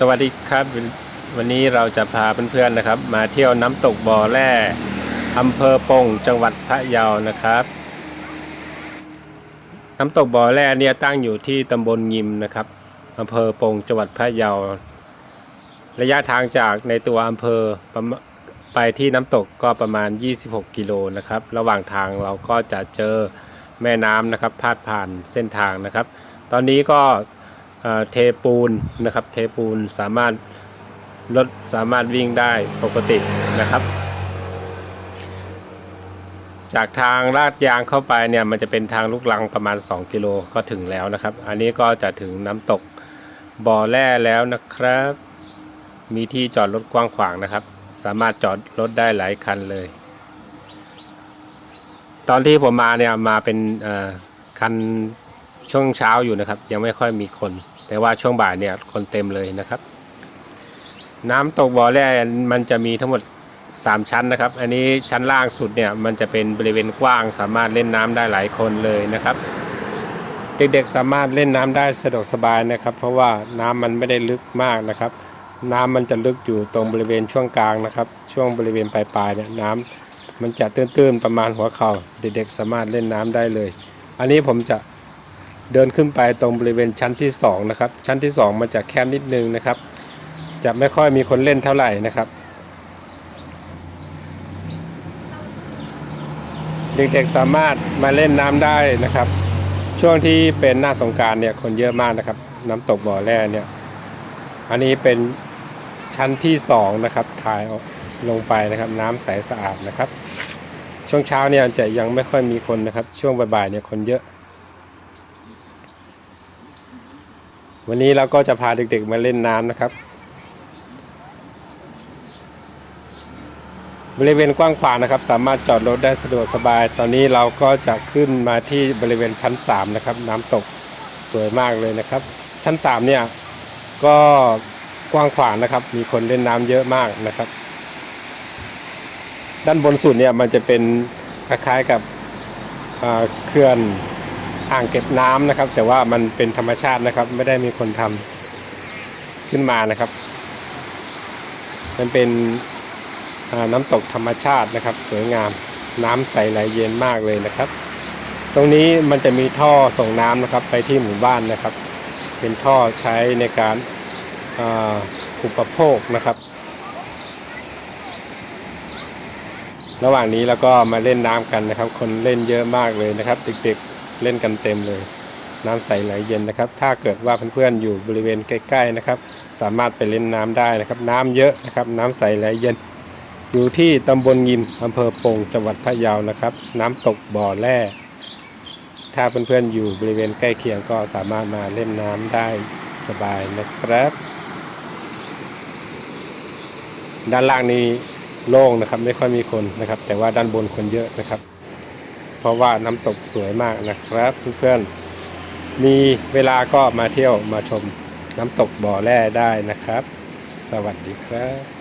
สวัสดีครับ วันนี้เราจะพาเพื่อนๆนะครับ มาเที่ยวน้ำตกบ่อแร่อำเภอปงจังหวัดพะเยานะครับ น้ำตกบ่อแร่เนี่ยตั้งอยู่ที่ตำบลยิมนะครับอำเภอปงจังหวัดพะเยา ระยะทางจากในตัวอำเภอไปที่น้ำตกก็ประมาณ 26 กิโลนะครับ ระหว่างทางเราก็จะเจอแม่น้ำนะครับพาดผ่านเส้นทางนะครับ ตอนนี้ก็ เทปูนนะครับ เทปูนสามารถรถสามารถวิ่งได้ปกตินะครับ จากทางลาดยางเข้าไปเนี่ยมันจะเป็นทางลูกลังประมาณ 2 กิโลก็ถึงแล้วนะครับ อันนี้ก็จะถึงน้ำตกบ่อแร่แล้วนะครับ มีที่จอดรถกว้างขวางนะครับ สามารถจอดรถได้หลายคันเลย ตอนที่ผมมาเนี่ยมาเป็นคันช่วงเช้าอยู่นะครับ ยังไม่ค่อยมีคน แต่ว่าช่วงบ่ายเนี่ยคนเต็มเลยนะครับ น้ำตกบ่อแร่มันจะมีทั้งหมด 3 ชั้นนะครับ อันนี้ชั้นล่างสุดเนี่ยมันจะเป็นบริเวณกว้างสามารถเล่นน้ำได้หลายคนเลยนะครับ เด็กๆสามารถเล่นน้ำได้สะดวกสบายนะครับ เพราะว่าน้ำมันไม่ได้ลึกมากนะครับ น้ำมันจะลึกอยู่ตรงบริเวณช่วงกลางนะครับ ช่วงบริเวณปลายๆเนี่ยน้ำมันจะตื้นๆประมาณหัวเข่าเด็กๆสามารถเล่นน้ำได้เลย อันนี้ผมจะ เดินขึ้นไปตรงบริเวณชั้นที่สองนะครับชั้นที่สองมันจะแคบนิดนึงนะครับ จะไม่ค่อยมีคนเล่นเท่าไหร่นะครับเด็กๆสามารถมาเล่นน้ำได้นะครับ ช่วงที่เป็นหน้าสงการเนี่ยคนเยอะมากนะครับ น้ำตกบ่อแร่เนี่ยอันนี้เป็นชั้นที่สองนะครับถ่ายลงไปนะครับ น้ำใสสะอาดนะครับ ช่วงเช้าเนี่ยจะยังไม่ค่อยมีคนนะครับ ช่วงบ่ายๆเนี่ยคนเยอะ วันนี้เราก็จะพาเด็กๆมาเล่นน้ำนะครับ บริเวณกว้างขวางนะครับ สามารถจอดรถได้สะดวกสบาย ตอนนี้เราก็จะขึ้นมาที่บริเวณชั้น 3 นะครับ น้ำตกสวยมากเลยนะครับ ชั้น 3 เนี่ยก็กว้างขวางนะครับ มีคนเล่นน้ำเยอะมากนะครับ ด้านบนสุดเนี่ยมันจะเป็นคล้ายๆกับเขื่อน อ่างเก็บน้ำนะครับ แต่ว่ามันเป็นธรรมชาตินะครับ ไม่ได้มีคนทำขึ้นมานะครับ มันเป็นน้ำตกธรรมชาตินะครับ สวยงาม น้ำใสไหลเย็นมากเลยนะครับ ตรงนี้มันจะมีท่อส่งน้ำนะครับ ไปที่หมู่บ้านนะครับ เป็นท่อใช้ในการอุปโภคนะครับ ระหว่างนี้แล้วก็มาเล่นน้ำกันนะครับ คนเล่นเยอะมากเลยนะครับเด็กๆ เล่นกันเต็มเลย น้ำใสไหลเย็นนะครับ ถ้าเกิดว่าเพื่อนๆอยู่บริเวณใกล้ ๆนะครับ สามารถไปเล่นน้ำได้นะครับ น้ำเยอะนะครับ น้ำใสไหลเย็น อยู่ที่ตำบลยิมอำเภอปงจังหวัดพะเยานะครับ น้ำตกบ่อแร่ถ้าเพื่อนๆอยู่บริเวณใกล้เคียงก็สามารถมาเล่นน้ำได้สบายนะครับด้านล่างนี้โล่งนะครับไม่ค่อยมีคนนะครับ แต่ว่าด้านบนคนเยอะนะครับ ราะว่าน้ำตกสวยมากนะครับเพื่อนๆมีเวลาก็มาเที่ยวมาชมน้ำตกบ่อแร่ได้นะครับ สวัสดีครับ